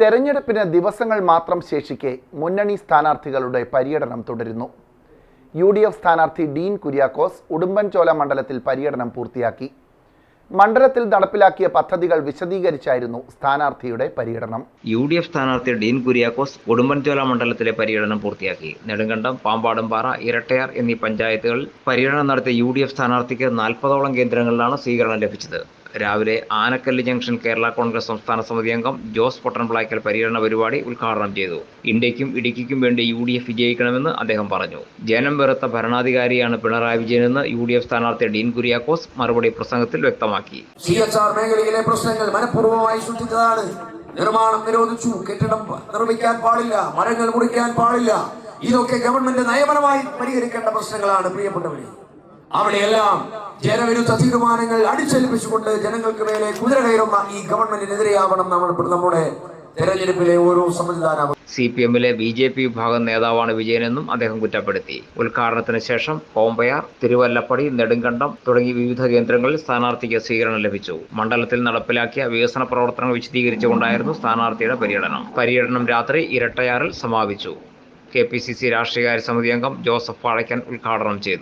തെരഞ്ഞെടുപ്പിന് ദിവസങ്ങൾ മാത്രം ശേഷിക്കെ മുന്നണി സ്ഥാനാർത്ഥികളുടെ പര്യടനം തുടരുന്നു. യു ഡി എഫ് സ്ഥാനാർത്ഥി ഡീൻ കുര്യാക്കോസ് ഉടുമ്പൻചോല മണ്ഡലത്തിൽ പര്യടനം പൂർത്തിയാക്കി. മണ്ഡലത്തിൽ നടപ്പിലാക്കിയ പദ്ധതികൾ വിശദീകരിച്ചായിരുന്നു സ്ഥാനാർത്ഥിയുടെ പര്യടനം. യു ഡി എഫ് സ്ഥാനാർത്ഥി ഡീൻ കുര്യാക്കോസ് ഉടുമ്പൻചോല മണ്ഡലത്തിലെ പര്യടനം പൂർത്തിയാക്കി. നെടുങ്കണ്ടം പാമ്പാടുംപാറ ഇരട്ടയാർ എന്നീ പഞ്ചായത്തുകളിൽ പര്യടനം നടത്തിയ യു ഡി എഫ് സ്ഥാനാർത്ഥിക്ക് നാൽപ്പതോളം കേന്ദ്രങ്ങളിലാണ് സ്വീകരണം ലഭിച്ചത്. രാവിലെ ആനക്കല്ല് ജംഗ്ഷൻ കേരള കോൺഗ്രസ് സംസ്ഥാന സമിതി അംഗം ജോസ് പൊട്ടൻപ്ലായ്ക്കൽ പര്യടന പരിപാടി ഉദ്ഘാടനം ചെയ്തു. ഇന്ത്യക്കും ഇടുക്കിക്കും വേണ്ടി യു ഡി എഫ് വിജയിക്കണമെന്ന് അദ്ദേഹം പറഞ്ഞു. ജനം വെറുത്ത ഭരണാധികാരിയാണ് പിണറായി വിജയനെന്ന് യു ഡി എഫ് സ്ഥാനാർത്ഥി ഡീൻ കുര്യാക്കോസ് മറുപടി പ്രസംഗത്തിൽ വ്യക്തമാക്കി. സി എച്ച് ആർ മേഖലയിലെ പ്രശ്നങ്ങൾ മനഃപൂർവമായി സൃഷ്ടിച്ചതാണ്. നിർമ്മാണം നിരോധിച്ചു. കെട്ടിടം നിർമ്മിക്കാൻ പാടില്ല. മരങ്ങൾ മുറിക്കാൻ പാടില്ല. ഇതൊക്കെ ഗവൺമെന്റ് നയപരമായി പരിഹരിക്കേണ്ട പ്രശ്നങ്ങളാണ് പ്രിയപ്പെട്ടവരെ. അവിടെയെല്ലാം ജനവിരുദ്ധ തീരുമാനങ്ങൾ അടിച്ചേൽപ്പിച്ചുകൊണ്ട് ജനങ്ങൾക്ക് മേലെ കുതിര കയറുന്ന ഈ ഗവൺമെന്റിനെതിരെയാവണം നമ്മൾ നമ്മുടെ തെരഞ്ഞെടുപ്പിലെ ഓരോ സമ്മതിദാനാവും സി പി എമ്മിലെ ബി ജെ പി വിഭാഗം നേതാവാണ് വിജയനെന്നും അദ്ദേഹം കുറ്റപ്പെടുത്തി. ഉദ്ഘാടനത്തിന് ശേഷം കോമ്പയാർ തിരുവല്ലപ്പടി നെടുങ്കണ്ടം തുടങ്ങി വിവിധ കേന്ദ്രങ്ങളിൽ സ്ഥാനാർത്ഥിക്ക് സ്വീകരണം ലഭിച്ചു. മണ്ഡലത്തിൽ നടപ്പിലാക്കിയ വികസന പ്രവർത്തനങ്ങൾ വിശദീകരിച്ചുകൊണ്ടായിരുന്നു സ്ഥാനാർത്ഥിയുടെ പര്യടനം. പര്യടനം രാത്രി ഇരട്ടയാറിൽ സമാപിച്ചു. കെ പി സി സി രാഷ്ട്രീയകാര്യ സമിതി അംഗം ജോസഫ് വാഴയ്ക്കൻ ഉദ്ഘാടനം ചെയ്തു.